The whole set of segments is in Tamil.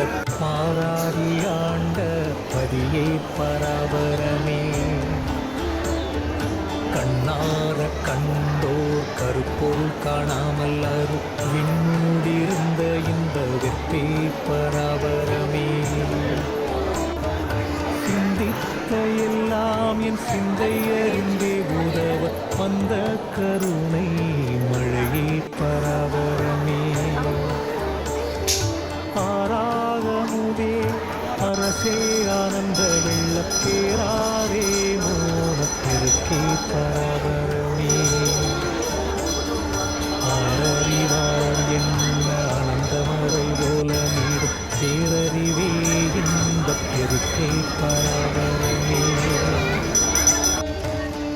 பூமி முதற் பாராடி ஆண்ட பதியே பராபரமே கண்ணார கண்டோர் கருப்பொருள் காணாமல் அரு விண்ணூடிருந்த இந்த வெற்றி பராபரமே சிந்தித்த எல்லாம் என் சிந்தை அறிந்தே உதவ வந்த கருணை மழையே பராபரமே அரசே ஆனந்த வெள்ளப்பேராரே மோனப்பெருக்கே பராபரமே. ஆரறிவார் என்ன ஆனந்தமறை போல நீர் பேரறிவே இன்பப் பெருக்கே பராபரமே.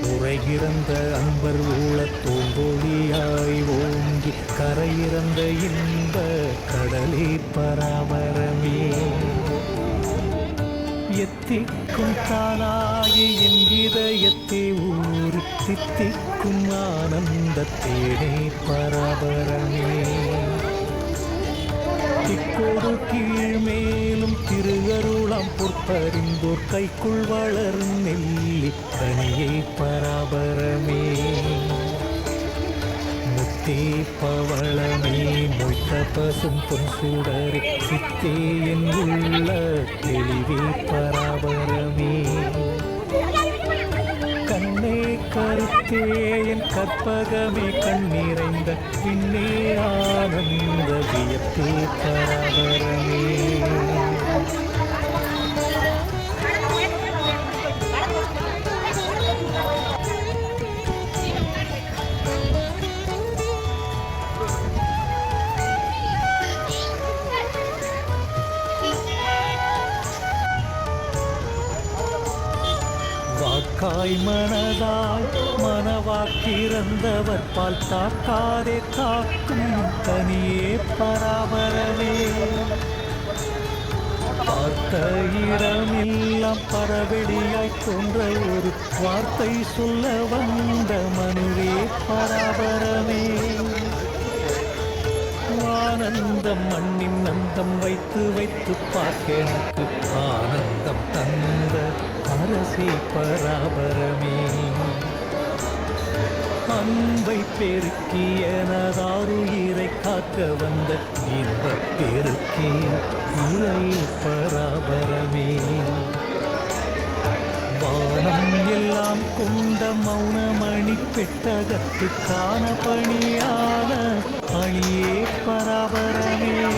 உரைகிறந்த அன்பர் ஊழத் தோங்கொழியாய் ஓங்கி கரையிறந்த இன்ப கடலே பராபரமே. எத்திக்கும் தானாகி என் இதயத்தை ஊறி தித்திக்கும் ஆனந்த தேனே பரபரமே. திக்கோடு கீழ் மேலும் திருகருளாம் பொற்பறிந்தோர் கைக்குள் வளரும் நெல்லிப்பணியை பராபரமே. முத்தே பவளமே. பசும் பொன் சுடரே சித்தே என் உள்ள தெளிவே பராபரமே. கண்ணே கருத்தே என் கற்பகமே கண்ணிறைந்த பின்னே ஆனந்த வியப்பே பரா காய் மனதாய் மனவாக்கிறந்தவர் பால் தாக்காதே காக்கும் தனியே பராபரமே. பார்த்த இடமெல்லாம் பரவெடியாய் தோன்ற ஒரு வார்த்தை சொல்ல வந்த மனுவே பராபரமே. ஆனந்தம் மண்ணின் அந்தம் வைத்து வைத்து பார்க்க எனக்கு ஆனந்தம் தந்த அரசே பராபரமே. அன்பை பெருக்கி எனதாருயிரை காக்க வந்த இன்பப் பெருக்கே இறை பராபரமே. வானம் எல்லாம் கொண்ட மௌனமணி பெட்டகத்து காண பணியான அணியே பராபரமே.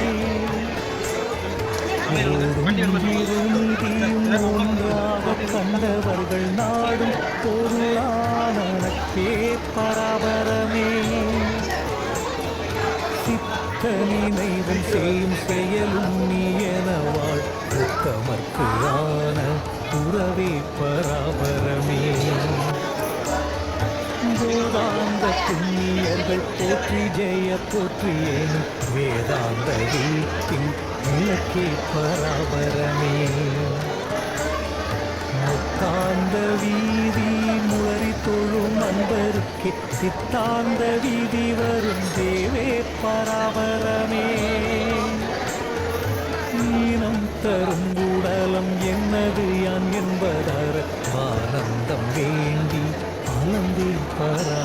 கண்டவர்கள் நாடும் பொருளானே பராபரமே. சித்த நினைவும் செய்யும் செயலும் நீ என வாழ்த்தமர்க்கு ஆன பராபரமே. வேதாந்த புண்ணியர்கள் போற்றி ஜெய போற்றியேனும் வேதாந்த வீட்டின் விளக்கே பராபரமே. சித்தாந்த வீதி முளறி தொழும் அன்பருக்கு சித்தாந்த வீதி வரும் தேவே பராபரமே. ஈனம் தரும் உடலம் என்னது யான் என்பதற ஆனந்தம் வேண்டி அலந்தி பரா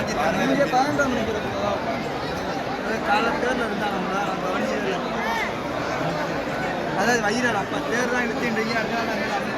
இங்கே பன்னெண்டாம் மணிக்கு காலத்தேரில் இருந்தாங்களா கவனிச்சதில்லை அதாவது வயிறாள் அப்போ தேர் தான் எடுத்துட்டு